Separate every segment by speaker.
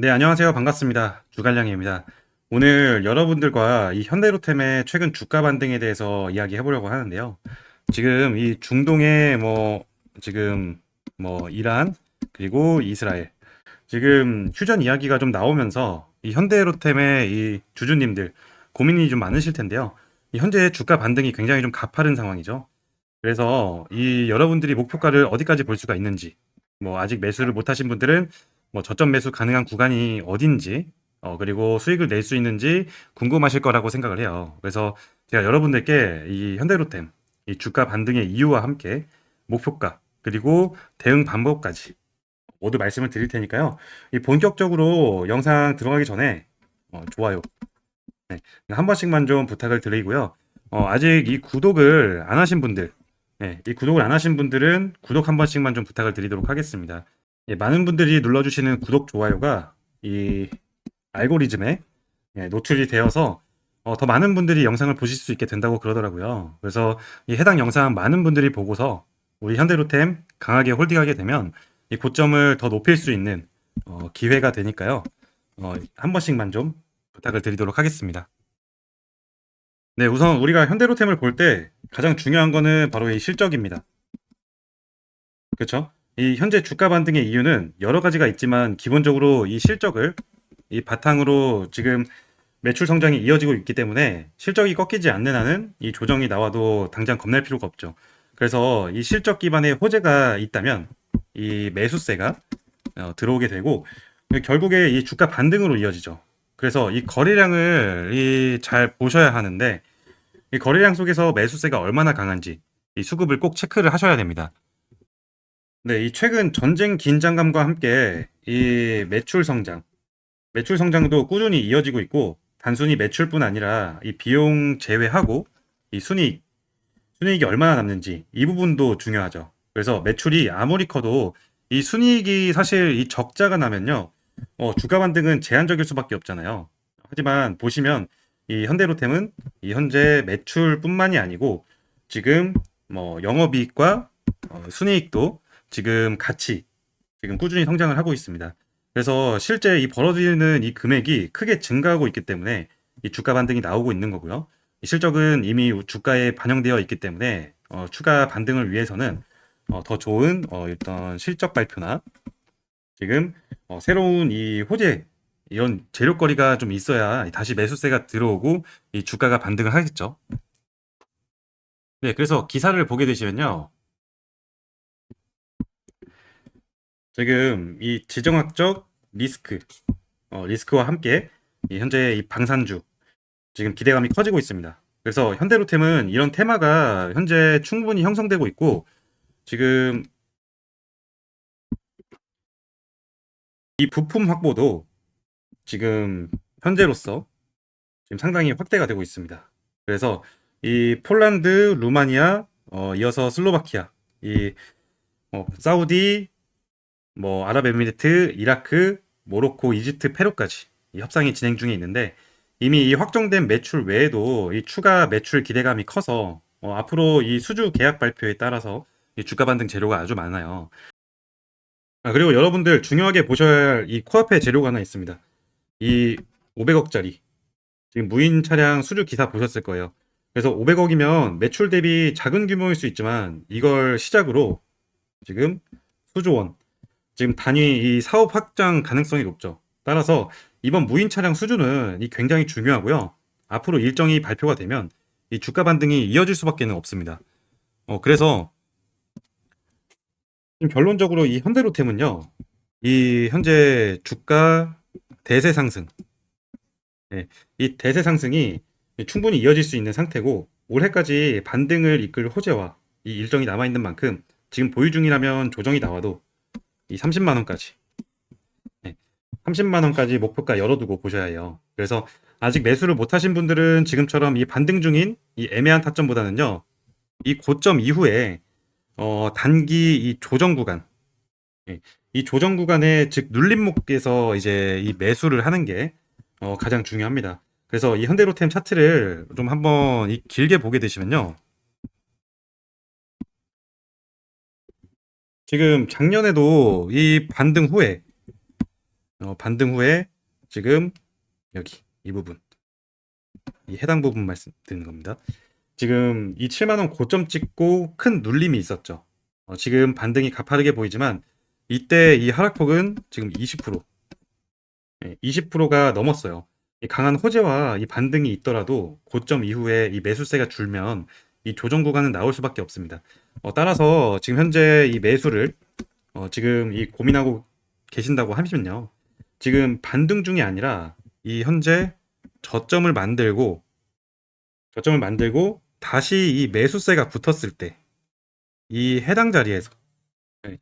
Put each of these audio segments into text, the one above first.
Speaker 1: 네, 안녕하세요. 반갑습니다. 주갈량입니다. 오늘 여러분들과 이 현대로템의 최근 주가 반등에 대해서 이야기해 보려고 하는데요. 지금 이 중동의 뭐 지금 뭐 이란 그리고 이스라엘 지금 휴전 이야기가 좀 나오면서 이 현대로템의 이 주주님들 고민이 좀 많으실 텐데요. 이 현재 주가 반등이 굉장히 좀 가파른 상황이죠. 그래서 이 여러분들이 목표가를 어디까지 볼 수가 있는지 뭐 아직 매수를 못 하신 분들은 뭐 저점 매수 가능한 구간이 어딘지 어 그리고 수익을 낼 수 있는지 궁금하실 거라고 생각을 해요. 그래서 제가 여러분들께 이 현대로템 이 주가 반등의 이유와 함께 목표가 그리고 대응 방법까지 모두 말씀을 드릴 테니까요. 이 본격적으로 영상 들어가기 전에 어, 좋아요 네, 한 번씩만 좀 부탁을 드리고요. 어, 아직 이 구독을 안 하신 분들, 네, 이 구독을 안 하신 분들은 구독 한 번씩만 좀 부탁을 드리도록 하겠습니다. 예, 많은 분들이 눌러주시는 구독, 좋아요가 이 알고리즘에 예, 노출이 되어서 어, 더 많은 분들이 영상을 보실 수 있게 된다고 그러더라고요. 그래서 이 해당 영상 많은 분들이 보고서 우리 현대로템 강하게 홀딩하게 되면 이 고점을 더 높일 수 있는 어, 기회가 되니까요. 어, 한 번씩만 좀 부탁을 드리도록 하겠습니다. 네, 우선 우리가 현대로템을 볼 때 가장 중요한 거는 바로 이 실적입니다. 그렇죠? 이 현재 주가 반등의 이유는 여러 가지가 있지만 기본적으로 이 실적을 이 바탕으로 지금 매출 성장이 이어지고 있기 때문에 실적이 꺾이지 않는 한은 이 조정이 나와도 당장 겁낼 필요가 없죠. 그래서 이 실적 기반의 호재가 있다면 이 매수세가 어, 들어오게 되고 결국에 이 주가 반등으로 이어지죠. 그래서 이 거래량을 이 잘 보셔야 하는데 이 거래량 속에서 매수세가 얼마나 강한지 이 수급을 꼭 체크를 하셔야 됩니다. 네, 이 최근 전쟁 긴장감과 함께 이 매출 성장, 매출 성장도 꾸준히 이어지고 있고 단순히 매출뿐 아니라 이 비용 제외하고 이 순이익, 순이익이 얼마나 남는지 이 부분도 중요하죠. 그래서 매출이 아무리 커도 이 순이익이 사실 이 적자가 나면요, 어, 주가 반등은 제한적일 수밖에 없잖아요. 하지만 보시면 이 현대로템은 이 현재 매출뿐만이 아니고 지금 뭐 영업이익과 어, 순이익도 지금 같이 지금 꾸준히 성장을 하고 있습니다. 그래서 실제 이 벌어지는 이 금액이 크게 증가하고 있기 때문에 이 주가 반등이 나오고 있는 거고요. 이 실적은 이미 주가에 반영되어 있기 때문에 어, 추가 반등을 위해서는 어, 더 좋은 어, 일단 실적 발표나 지금 어, 새로운 이 호재 이런 재료거리가 좀 있어야 다시 매수세가 들어오고 이 주가가 반등을 하겠죠. 네, 그래서 기사를 보게 되시면요. 지금 이 지정학적 리스크, 어, 리스크와 함께 이 현재 이 방산주 지금 기대감이 커지고 있습니다. 그래서 현대로템은 이런 테마가 현재 충분히 형성되고 있고 지금 이 부품 확보도 지금 현재로서 지금 상당히 확대가 되고 있습니다. 그래서 이 폴란드, 루마니아, 어, 이어서 슬로바키아, 이 어, 사우디, 뭐 아랍에미리트, 이라크, 모로코, 이집트, 페루까지 이 협상이 진행 중에 있는데 이미 이 확정된 매출 외에도 이 추가 매출 기대감이 커서 어, 앞으로 이 수주 계약 발표에 따라서 이 주가 반등 재료가 아주 많아요. 아, 그리고 여러분들 중요하게 보셔야 할 이 코앞에 재료가 하나 있습니다. 이 500억짜리 지금 무인 차량 수주 기사 보셨을 거예요. 그래서 500억이면 매출 대비 작은 규모일 수 있지만 이걸 시작으로 지금 수조원 지금 단위 이 사업 확장 가능성이 높죠. 따라서 이번 무인 차량 수주는 이 굉장히 중요하고요. 앞으로 일정이 발표가 되면 이 주가 반등이 이어질 수밖에 없습니다. 어, 그래서 지금 결론적으로 이 현대로템은요. 이 현재 주가 대세 상승, 예, 이 대세 상승이 충분히 이어질 수 있는 상태고 올해까지 반등을 이끌 호재와 이 일정이 남아 있는 만큼 지금 보유 중이라면 조정이 나와도 이 30만 원까지 예, 30만 원까지 목표가 열어두고 보셔야 해요. 그래서 아직 매수를 못 하신 분들은 지금처럼 이 반등 중인 이 애매한 타점보다는요. 이 고점 이후에 어, 단기 이 조정 구간 예, 이 조정 구간에 즉 눌림목에서 이제 이 매수를 하는 게 어, 가장 중요합니다. 그래서 이 현대로템 차트를 좀 한번 이 길게 보게 되시면요. 지금 작년에도 이 반등 후에 어, 반등 후에 지금 여기 이 부분 이 해당 부분 말씀드리는 겁니다. 지금 이 7만 원 고점 찍고 큰 눌림이 있었죠. 어, 지금 반등이 가파르게 보이지만 이때 이 하락폭은 지금 20% 예, 20%가 넘었어요. 이 강한 호재와 이 반등이 있더라도 고점 이후에 이 매수세가 줄면 이 조정 구간은 나올 수밖에 없습니다. 어, 따라서 지금 현재 이 매수를 어, 지금 이 고민하고 계신다고 하시면요. 지금 반등 중이 아니라 이 현재 저점을 만들고 저점을 만들고 다시 이 매수세가 붙었을 때 이 해당 자리에서 네,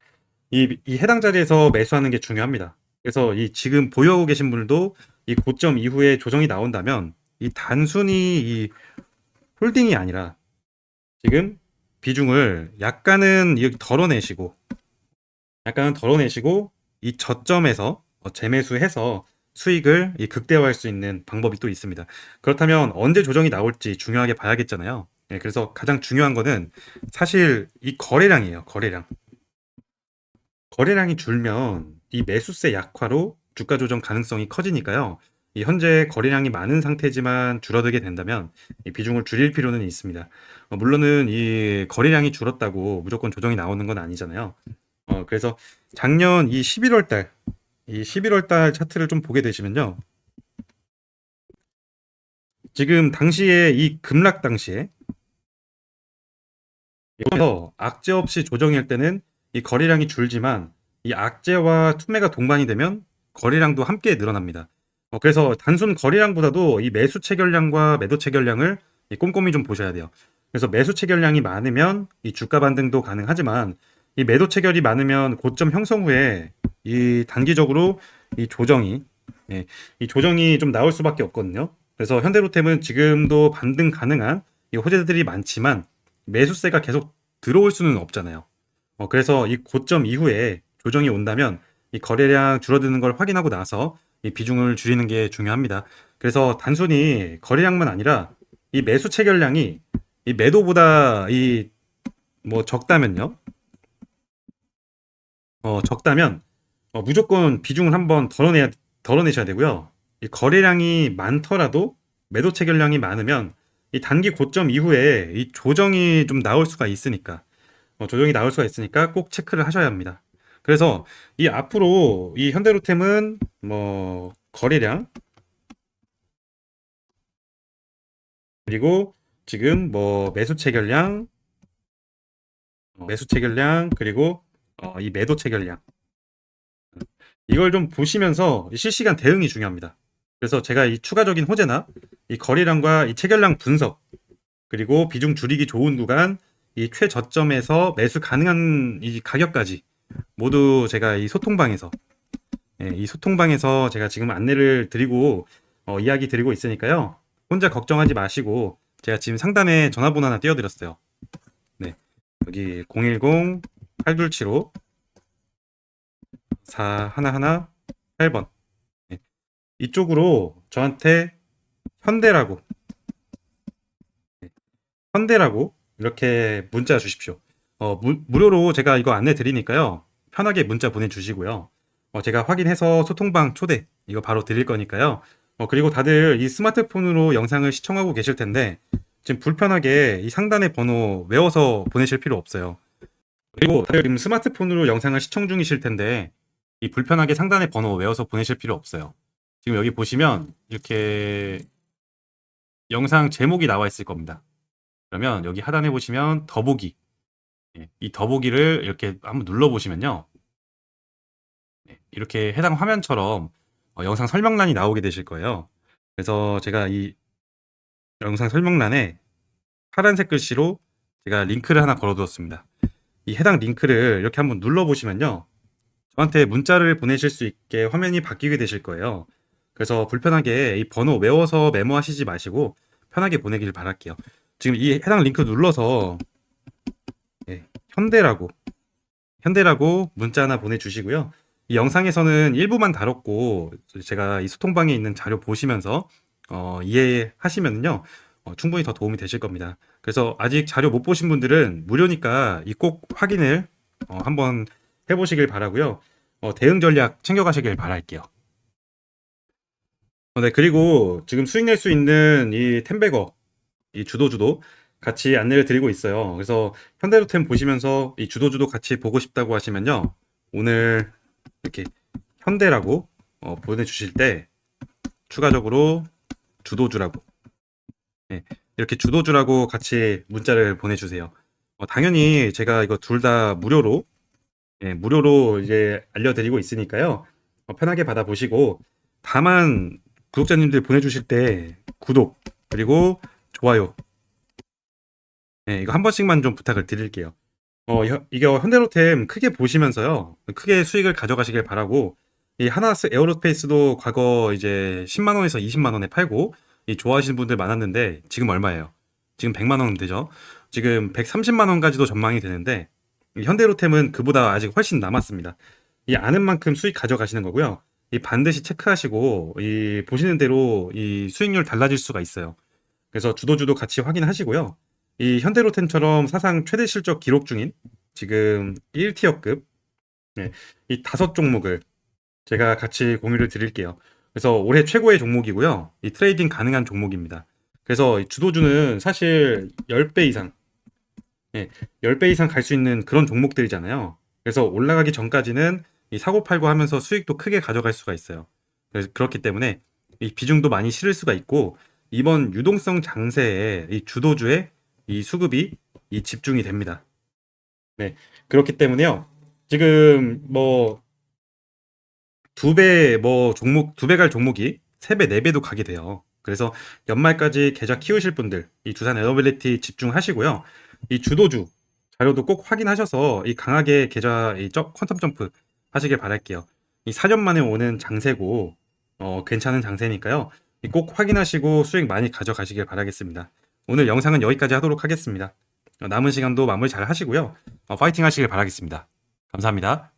Speaker 1: 이, 이 해당 자리에서 매수하는 게 중요합니다. 그래서 이 지금 보유하고 계신 분들도 이 고점 이후에 조정이 나온다면 이 단순히 이 홀딩이 아니라 지금 비중을 약간은 이렇게 덜어내시고 약간은 덜어내시고 이 저점에서 어, 재매수해서 수익을 이 극대화할 수 있는 방법이 또 있습니다. 그렇다면 언제 조정이 나올지 중요하게 봐야겠잖아요. 예, 그래서 가장 중요한 거는 사실 이 거래량이에요. 거래량. 거래량이 줄면 이 매수세 약화로 주가 조정 가능성이 커지니까요. 이 현재 거래량이 많은 상태지만 줄어들게 된다면 이 비중을 줄일 필요는 있습니다. 어, 물론은 이 거래량이 줄었다고 무조건 조정이 나오는 건 아니잖아요. 어, 그래서 작년 이 11월 달, 이 11월 달 차트를 좀 보게 되시면요. 지금 당시에 이 급락 당시에 여기서 악재 없이 조정일 때는 이 거래량이 줄지만 이 악재와 투매가 동반이 되면 거래량도 함께 늘어납니다. 어, 그래서 단순 거래량보다도 이 매수 체결량과 매도 체결량을 이 꼼꼼히 좀 보셔야 돼요. 그래서 매수 체결량이 많으면 이 주가 반등도 가능하지만 이 매도 체결이 많으면 고점 형성 후에 이 단기적으로 이 조정이 예, 이 조정이 좀 나올 수밖에 없거든요. 그래서 현대로템은 지금도 반등 가능한 이 호재들이 많지만 매수세가 계속 들어올 수는 없잖아요. 어, 그래서 이 고점 이후에 조정이 온다면 이 거래량 줄어드는 걸 확인하고 나서 이 비중을 줄이는 게 중요합니다. 그래서 단순히 거래량만 아니라 이 매수 체결량이 이 매도보다 이 뭐 적다면요. 어, 적다면 어, 무조건 비중을 한번 덜어내야 덜어내셔야 되고요. 이 거래량이 많더라도 매도 체결량이 많으면 이 단기 고점 이후에 이 조정이 좀 나올 수가 있으니까 어, 조정이 나올 수가 있으니까 꼭 체크를 하셔야 합니다. 그래서 이 앞으로 이 현대로템은 뭐 거래량 그리고 지금 뭐 매수 체결량 어, 매수 체결량 그리고 어, 이 매도 체결량 이걸 좀 보시면서 이 실시간 대응이 중요합니다. 그래서 제가 이 추가적인 호재나 이 거래량과 이 체결량 분석 그리고 비중 줄이기 좋은 구간 이 최저점에서 매수 가능한 이 가격까지 모두 제가 이 소통방에서 예, 이 소통방에서 제가 지금 안내를 드리고 어, 이야기 드리고 있으니까요. 혼자 걱정하지 마시고 제가 지금 상단에 전화번호 하나 띄워드렸어요. 네, 여기 010 8275 4 하나하나 8번 네. 이쪽으로 저한테 현대라고 네. 현대라고 이렇게 문자 주십시오. 어, 무, 무료로 제가 이거 안내 드리니까요. 편하게 문자 보내주시고요. 어, 제가 확인해서 소통방 초대 이거 바로 드릴 거니까요. 어, 그리고 다들 이 스마트폰으로 영상을 시청하고 계실 텐데 지금 불편하게 이 상단의 번호 외워서 보내실 필요 없어요. 그리고 다들 지금 스마트폰으로 영상을 시청 중이실 텐데 이 불편하게 상단의 번호 외워서 보내실 필요 없어요. 지금 여기 보시면 이렇게 영상 제목이 나와 있을 겁니다. 그러면 여기 하단에 보시면 더보기 예, 이 더보기를 이렇게 한번 눌러 보시면요. 네, 이렇게 해당 화면처럼 어, 영상 설명란이 나오게 되실 거예요. 그래서 제가 이 영상 설명란에 파란색 글씨로 제가 링크를 하나 걸어두었습니다. 이 해당 링크를 이렇게 한번 눌러 보시면요. 저한테 문자를 보내실 수 있게 화면이 바뀌게 되실 거예요. 그래서 불편하게 이 번호 외워서 메모하시지 마시고 편하게 보내길 바랄게요. 지금 이 해당 링크 눌러서 예, 현대라고 현대라고 문자 하나 보내주시고요. 이 영상에서는 일부만 다뤘고 제가 이 소통방에 있는 자료 보시면서 어, 이해하시면요 어, 충분히 더 도움이 되실 겁니다. 그래서 아직 자료 못 보신 분들은 무료니까 이 꼭 확인을 어, 한번 해보시길 바라고요. 어, 대응 전략 챙겨가시길 바랄게요. 어, 네, 그리고 지금 수익 낼 수 있는 이 템베거, 이 주도 주도 같이 안내를 드리고 있어요. 그래서 현대로템 보시면서 이 주도 주도 같이 보고 싶다고 하시면요. 오늘 이렇게 현대라고 어, 보내주실 때 추가적으로 주도주라고 네, 이렇게 주도주라고 같이 문자를 보내주세요. 어, 당연히 제가 이거 둘 다 무료로 예, 무료로 이제 알려드리고 있으니까요. 어, 편하게 받아보시고 다만 구독자님들 보내주실 때 구독 그리고 좋아요 네, 이거 한 번씩만 좀 부탁을 드릴게요. 어, 혀- 이게 현대로템 크게 보시면서요. 크게 수익을 가져가시길 바라고 이 하나스 에어로스페이스도 과거 이제 10만 원에서 20만 원에 팔고 이 좋아하시는 분들 많았는데 지금 얼마예요? 지금 100만 원 되죠. 지금 130만 원까지도 전망이 되는데 이 현대로템은 그보다 아직 훨씬 남았습니다. 이 아는 만큼 수익 가져가시는 거고요. 이 반드시 체크하시고 이 보시는 대로 이 수익률 달라질 수가 있어요. 그래서 주도주도 같이 확인하시고요. 이 현대로템처럼 사상 최대 실적 기록 중인 지금 1티어급 이 다섯 종목을 제가 같이 공유를 드릴게요. 그래서 올해 최고의 종목이고요. 이 트레이딩 가능한 종목입니다. 그래서 이 주도주는 사실 10배 이상, 예, 10배 이상 갈 수 있는 그런 종목들이잖아요. 그래서 올라가기 전까지는 이 사고 팔고 하면서 수익도 크게 가져갈 수가 있어요. 그래서 그렇기 때문에 이 비중도 많이 실을 수가 있고 이번 유동성 장세에 이 주도주의 이 수급이 이 집중이 됩니다. 네, 그렇기 때문에요. 지금 뭐 두 배 뭐 종목 두 배 갈 종목이 세 배, 네 배도 가게 돼요. 그래서 연말까지 계좌 키우실 분들 이 두산 에너빌리티 집중하시고요. 이 주도주 자료도 꼭 확인하셔서 이 강하게 계좌 이 점- 퀀텀 점프 하시길 바랄게요. 이 4년 만에 오는 장세고 어, 괜찮은 장세니까요. 이꼭 확인하시고 수익 많이 가져가시길 바라겠습니다. 오늘 영상은 여기까지 하도록 하겠습니다. 어, 남은 시간도 마무리 잘 하시고요. 어, 파이팅 하시길 바라겠습니다. 감사합니다.